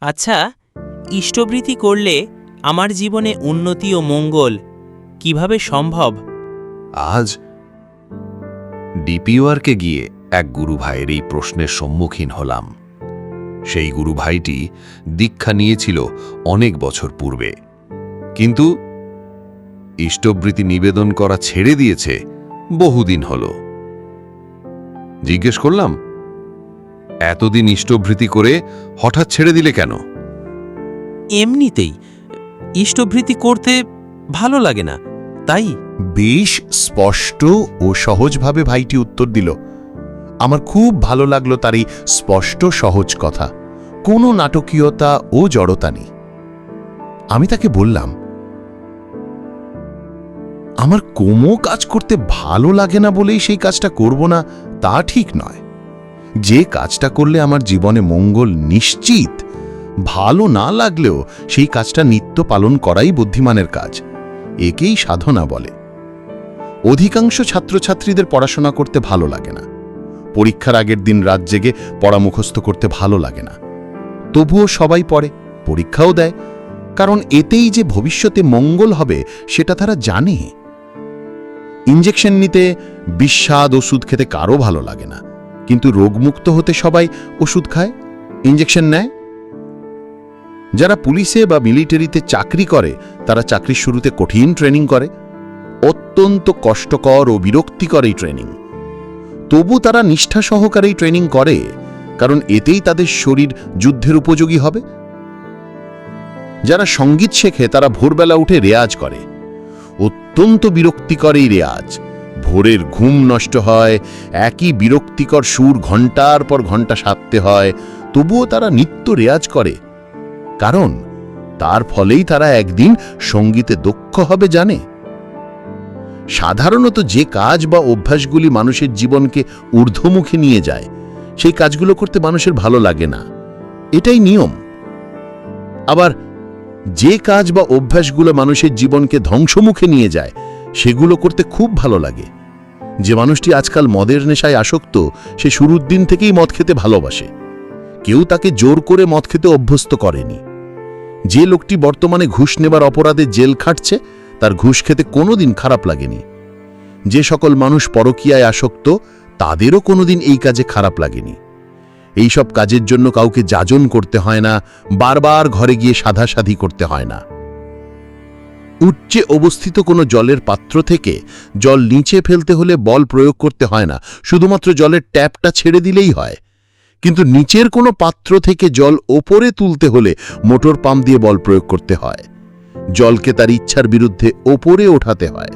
আচ্ছা ইষ্টবৃত্তি করলে আমার জীবনে উন্নতি ও মঙ্গল কীভাবে সম্ভব? আজ ডিপিওয়ারকে গিয়ে এক গুরু ভাইয়ের এই প্রশ্নের সম্মুখীন হলাম। সেই গুরু ভাইটি দীক্ষা নিয়েছিল অনেক বছর পূর্বে। কিন্তু ইষ্টবৃত্তি নিবেদন করা ছেড়ে দিয়েছে বহুদিন হল। জিজ্ঞেস করলাম এতদিন ইষ্টভৃতি করে হঠাৎ ছেড়ে দিলে কেন? এমনিতেই ইষ্টভৃতি করতে ভালো লাগে না তাই? বেশ স্পষ্ট ও সহজভাবে ভাইটি উত্তর দিল আমার খুব ভালো লাগল তার এই স্পষ্ট সহজ কথা কোনো নাটকীয়তা ও জড়তা নেই। আমি তাকে বললাম আমার কোমো কাজ করতে ভালো লাগে না বলেই সেই কাজটা করব না তা ঠিক নয়। যে কাজটা করলে আমার জীবনে মঙ্গল নিশ্চিত, ভালো না লাগলেও সেই কাজটা নিত্য পালন করাই বুদ্ধিমানের কাজ। একেই সাধনা বলে। অধিকাংশ ছাত্রছাত্রীদের পড়াশোনা করতে ভালো লাগে না। পরীক্ষার আগের দিন রাত জেগে পড়া মুখস্থ করতে ভালো লাগে না। তবুও সবাই পড়ে, পরীক্ষাও দেয়, কারণ এতেই যে ভবিষ্যতে মঙ্গল হবে সেটা তারা জানে। ইঞ্জেকশন নিতে, বিস্বাদ ওষুধ খেতে কারও ভালো লাগে না। কিন্তু রোগমুক্ত হতে সবাই ওষুধ খায় ইঞ্জেকশন নেয়। যারা পুলিশে বা মিলিটারিতে চাকরি করে, তারা চাকরির শুরুতে কঠিন ট্রেনিং করে। অত্যন্ত কষ্টকর ও বিরক্তিকর এই ট্রেনিং। তবু তারা নিষ্ঠা সহকারেই ট্রেনিং করে, কারণ এতেই তাদের শরীর যুদ্ধের উপযোগী হবে। যারা সংগীত শেখে, তারা ভোরবেলা উঠে রেয়াজ করে। অত্যন্ত বিরক্তিকর এই রেয়াজ। ভোরের ঘুম নষ্ট হয়, একই বিরক্তিকর সুর ঘণ্টার পর ঘণ্টা সারতে হয়, তবুও তারা নিত্য রেয়াজ করে। কারণ তার ফলেই তারা একদিন সঙ্গীতে দক্ষ হবে জানে। সাধারণত যে কাজ বা অভ্যাসগুলি মানুষের জীবনকে ঊর্ধ্বমুখী নিয়ে যায়, সেই কাজগুলো করতে মানুষের ভালো লাগে না। এটাই নিয়ম। আবার যে কাজ বা অভ্যাসগুলো মানুষের জীবনকে ধ্বংসমুখে নিয়ে যায়, সেগুলো করতে খুব ভালো লাগে। যে মানুষটি আজকাল মদের নেশায় আসক্ত, সে শুরুর দিন থেকেই মদ খেতে ভালোবাসে। কেউ তাকে জোর করে মদ খেতে অভ্যস্ত করেনি। যে লোকটি বর্তমানে ঘুষ নেবার অপরাধে জেল খাটছে, তার ঘুষ খেতে কোনোদিন খারাপ লাগেনি। যে সকল মানুষ পরকীয়ায় আসক্ত, তাদেরও কোনোদিন এই কাজে খারাপ লাগেনি। এই সব কাজের জন্য কাউকে যাজন করতে হয় না, বারবার ঘরে গিয়ে সাধাসাধি করতে হয় না। উচ্চে অবস্থিত কোনো জলের পাত্র থেকে জল নিচে ফেলতে হলে বল প্রয়োগ করতে হয় না, শুধুমাত্র জলের ট্যাপটা ছেড়ে দিলেই হয়। কিন্তু নিচের কোনো পাত্র থেকে জল ওপরে তুলতে হলে মোটর পাম্প দিয়ে বল প্রয়োগ করতে হয়। জলকে তার ইচ্ছার বিরুদ্ধে ওপরে ওঠাতে হয়।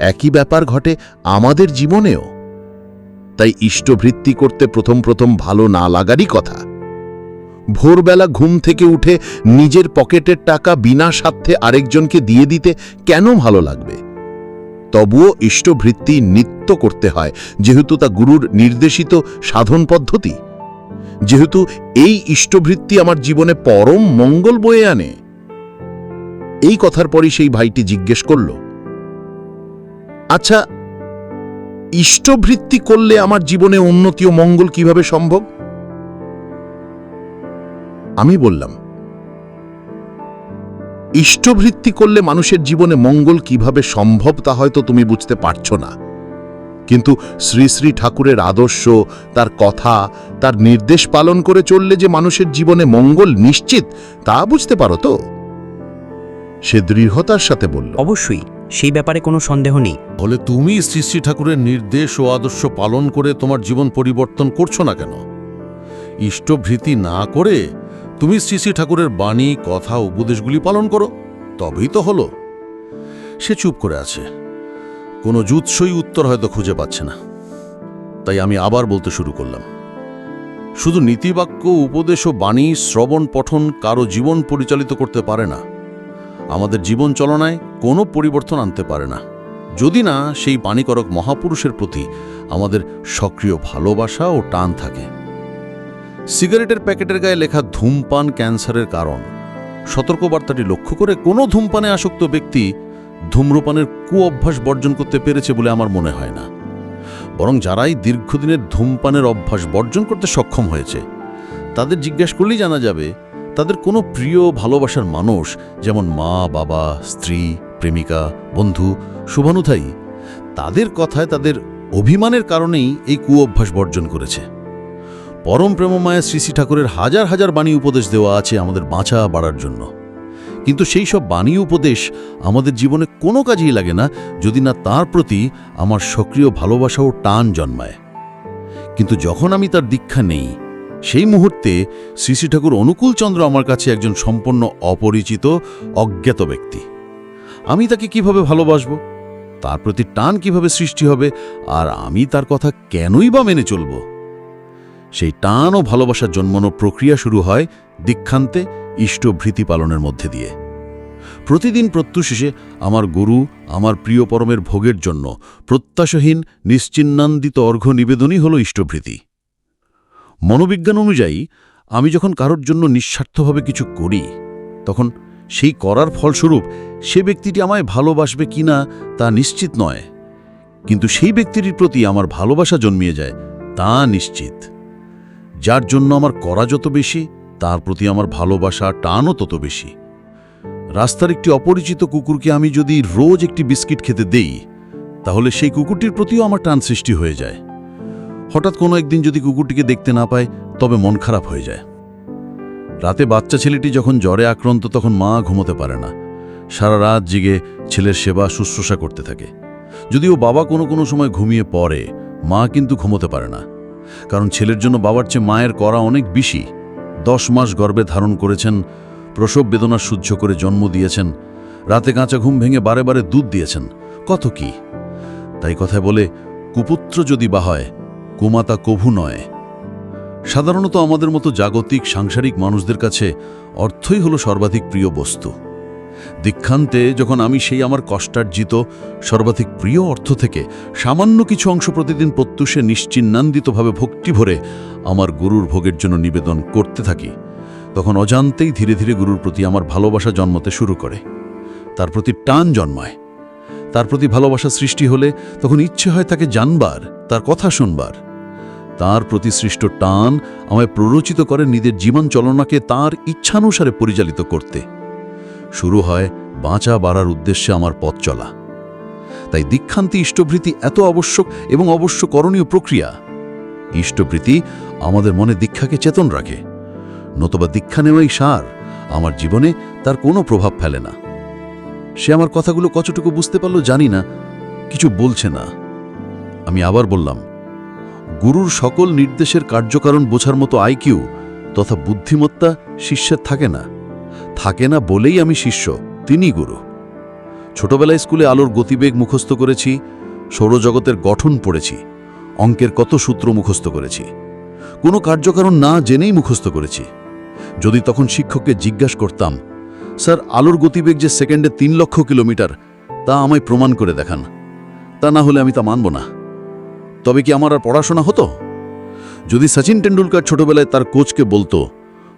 একই ব্যাপার ঘটে আমাদের জীবনেও। তাই ইষ্টভৃত্তি করতে প্রথম প্রথম ভালো না লাগারই কথা। ভোরবেলা ঘুম থেকে উঠে নিজের পকেটের টাকা বিনা স্বার্থে আরেকজনকে দিয়ে দিতে কেন ভালো লাগবে? তবুও ইষ্টভৃত্তি নিত্য করতে হয়, যেহেতু তা গুরুর নির্দেশিত সাধন পদ্ধতি। যেহেতু এই ইষ্টভৃত্তি আমার জীবনে পরম মঙ্গল বয়ে আনে। এই কথার পরই সেই ভাইটি জিজ্ঞেস করল আচ্ছা ইষ্টভৃত্তি করলে আমার জীবনে উন্নতি ও মঙ্গল কীভাবে সম্ভব? আমি বললাম ইষ্টভৃত্তি করলে মানুষের জীবনে মঙ্গল কীভাবে সম্ভব তা হয়তো তুমি বুঝতে পারছ না। কিন্তু শ্রী শ্রী ঠাকুরের আদর্শ তার কথা তার নির্দেশ পালন করে চললে যে মানুষের জীবনে মঙ্গল নিশ্চিত তা বুঝতে পারো তো? সে দৃঢ়তার সাথে বলল অবশ্যই সেই ব্যাপারে কোনো সন্দেহ নেই। বলে তুমি শ্রী শ্রী ঠাকুরের নির্দেশ ও আদর্শ পালন করে তোমার জীবন পরিবর্তন করছ না কেন? ইষ্টভৃতি না করে তুমি শ্রী শ্রী ঠাকুরের বাণী, কথা, উপদেশগুলি পালন করো, তবেই তো হলো। সে চুপ করে আছে। কোনো জুৎসই উত্তর হয়তো খুঁজে পাচ্ছে না। তাই আমি আবার বলতে শুরু করলাম। শুধু নীতিবাক্য, উপদেশ ও বাণী, শ্রবণ, পঠন কারও জীবন পরিচালিত করতে পারে না। আমাদের জীবন চলনায় কোনো পরিবর্তন আনতে পারে না। যদি না, সেই বাণীকরক মহাপুরুষের প্রতি আমাদের সক্রিয় ভালোবাসা ও টান থাকে। সিগারেটের প্যাকেটের গায়ে লেখা ধূমপান ক্যান্সারের কারণ। সতর্কবার্তাটি লক্ষ্য করে কোনো ধূমপানে আসক্ত ব্যক্তি ধূম্রপানের কু অভ্যাস বর্জন করতে পেরেছে বলে আমার মনে হয় না। বরং যারাই দীর্ঘদিনের ধূমপানের অভ্যাস বর্জন করতে সক্ষম হয়েছে, তাদের জিজ্ঞেস করলেই জানা যাবে, তাদের কোনো প্রিয় ভালোবাসার মানুষ যেমন মা, বাবা, স্ত্রী, প্রেমিকা, বন্ধু শুভানুথায়ী তাদের কথায় তাদের অভিমানের কারণেই এই কুঅভ্যাস বর্জন করেছে। পরম প্রেমমায়া শ্রী শ্রী ঠাকুরের হাজার হাজার বাণী উপদেশ দেওয়া আছে আমাদের বাঁচা বাড়ার জন্য। কিন্তু সেই সব বাণী উপদেশ আমাদের জীবনে কোনো কাজেই লাগে না যদি না তার প্রতি আমার সক্রিয় ভালোবাসা ও টান জন্মায়। কিন্তু যখন আমি তার দীক্ষা নেই, সেই মুহূর্তে শ্রী শ্রী ঠাকুর অনুকূলচন্দ্র আমার কাছে একজন সম্পূর্ণ অপরিচিত, অজ্ঞাত ব্যক্তি। আমি তাকে কীভাবে ভালোবাসব? তার প্রতি টান কীভাবে সৃষ্টি হবে? আর আমি তার কথা কেনই বা মেনে চলব? সেই টান ও ভালোবাসার জন্মানো প্রক্রিয়া শুরু হয় দীক্ষান্তে ইষ্টভৃতি পালনের মধ্যে দিয়ে। প্রতিদিন প্রত্যুশেষে আমার গুরু আমার প্রিয় পরমের ভোগের জন্য প্রত্যাশাহীন, নিশ্চিন্নান্দিত অর্ঘ্য নিবেদনই হল ইষ্টভৃতি মনোবিজ্ঞান অনুযায়ী আমি যখন কারোর জন্য নিঃস্বার্থভাবে কিছু করি, তখন সেই করার ফলস্বরূপ সে ব্যক্তিটি আমায় ভালোবাসবে কিনা তা নিশ্চিত নয়, কিন্তু সেই ব্যক্তিটির প্রতি আমার ভালোবাসা জন্মিয়ে যায় তা নিশ্চিত। যার জন্য আমার করা যত বেশি, তার প্রতি আমার ভালোবাসা, টানও তত বেশি। রাস্তার একটি অপরিচিত কুকুরকে আমি যদি রোজ একটি বিস্কিট খেতে দেই, তাহলে সেই কুকুরটির প্রতিও আমার টান সৃষ্টি হয়ে যায়। হঠাৎ কোনো একদিন যদি কুকুরটিকে দেখতে না পায় তবে মন খারাপ হয়ে যায়। রাতে বাচ্চা ছেলেটি যখন জ্বরে আক্রান্ত, তখন মা ঘুমোতে পারে না। সারা রাত জেগে ছেলের সেবা, শুশ্রূষা করতে থাকে। যদিও বাবা কোনো কোনো সময় ঘুমিয়ে পড়ে, মা কিন্তু ঘুমোতে পারে না। কারণ ছেলের জন্য বাবার চেয়ে মায়ের করা অনেক বেশি। দশ মাস গর্ভে ধারণ করেছেন, প্রসব বেদনা সহ্য করে জন্ম দিয়েছেন, রাতে কাঁচা ঘুম ভেঙে বারে বারে দুধ দিয়েছেন। কত কি? তাই কথায় বলে, কুপুত্র যদি বা হয় কুমাতা কভু নয়। সাধারণত আমাদের মতো জাগতিক, সাংসারিক মানুষদের কাছে অর্থই হলো সর্বাধিক প্রিয় বস্তু। দীক্ষান্তে যখন আমি সেই আমার কষ্টার্জিত, সর্বাধিক প্রিয় অর্থ থেকে সামান্য কিছু অংশ প্রতিদিন প্রত্যুষে নিশ্চিন্নান্দিতভাবে ভক্তি ভরে আমার গুরুর ভোগের জন্য নিবেদন করতে থাকি, তখন অজান্তেই ধীরে ধীরে গুরুর প্রতি আমার ভালোবাসা জন্মতে শুরু করে। তার প্রতি টান জন্মায়। তার প্রতি ভালোবাসা সৃষ্টি হলে তখন ইচ্ছে হয় তাকে জানবার, তার কথা শুনবার। তার প্রতি সৃষ্ট টান আমায় প্ররোচিত করে নিজের জীবন চলনাকে তার ইচ্ছানুসারে পরিচালিত করতে। শুরু হয় বাঁচা বাড়ার উদ্দেশ্যে আমার পথ চলা। তাই দীক্ষান্তি, ইষ্টভৃতি এত আবশ্যক এবং অবশ্য করণীয় প্রক্রিয়া। ইষ্টভৃতি আমাদের মনে দীক্ষাকে চেতন রাখে। নতুবা দীক্ষা নেওয়াই সার, আমার জীবনে তার কোনো প্রভাব ফেলে না। সে আমার কথাগুলো কতটুকু বুঝতে পারল জানি না, কিছু বলছে না। আমি আবার বললাম, গুরুর সকল নির্দেশের কার্যকারণ বোঝার মতো আইকিউ তথা বুদ্ধিমত্তা শিষ্যের থাকে না। থাকে না বলেই আমি শিষ্য তিনি গুরু। ছোটবেলায় স্কুলে আলোর গতিবেগ মুখস্থ করেছি, সৌরজগতের গঠন পড়েছি, অঙ্কের কত সূত্র মুখস্থ করেছি। কোনো কার্যকারণ না জেনেই মুখস্থ করেছি। যদি তখন শিক্ষককে জিজ্ঞাসা করতাম, স্যার, আলোর গতিবেগ যে সেকেন্ডে তিন লক্ষ কিলোমিটার, তা আমায় প্রমাণ করে দেখান। তা না হলে আমি তা মানব না। তবে কি আমার আর পড়াশোনা হতো? যদি সচিন টেন্ডুলকার ছোটবেলায় তার কোচকে বলতো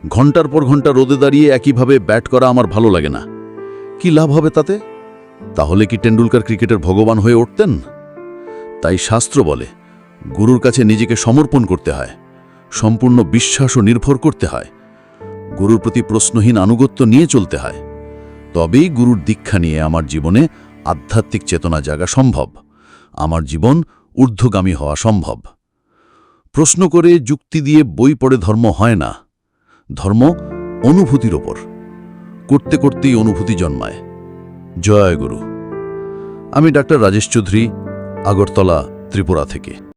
ঘণ্টার পর ঘণ্টা রোদে দাঁড়িয়ে একইভাবে ব্যাট করা আমার ভালো লাগে না। কি লাভ হবে তাতে? তাহলে কি টেন্ডুলকার ক্রিকেটের ভগবান হয়ে উঠতেন? তাই শাস্ত্র বলে, গুরুর কাছে নিজেকে সমর্পণ করতে হয়, সম্পূর্ণ বিশ্বাস ও নির্ভর করতে হয়। গুরুর প্রতি প্রশ্নহীন আনুগত্য নিয়ে চলতে হয়। তবেই গুরুর দীক্ষা নিয়ে আমার জীবনে আধ্যাত্মিক চেতনা জাগা সম্ভব, আমার জীবন ঊর্ধ্বগামী হওয়া সম্ভব। প্রশ্ন করে যুক্তি দিয়ে বই পড়ে ধর্ম হয় না। ধর্ম অনুভূতির ওপর। করতে করতেই অনুভূতি জন্মায়। জয় গুরু। আমি ডাক্তার রাজেশ চৌধুরী, আগরতলা, ত্রিপুরা থেকে।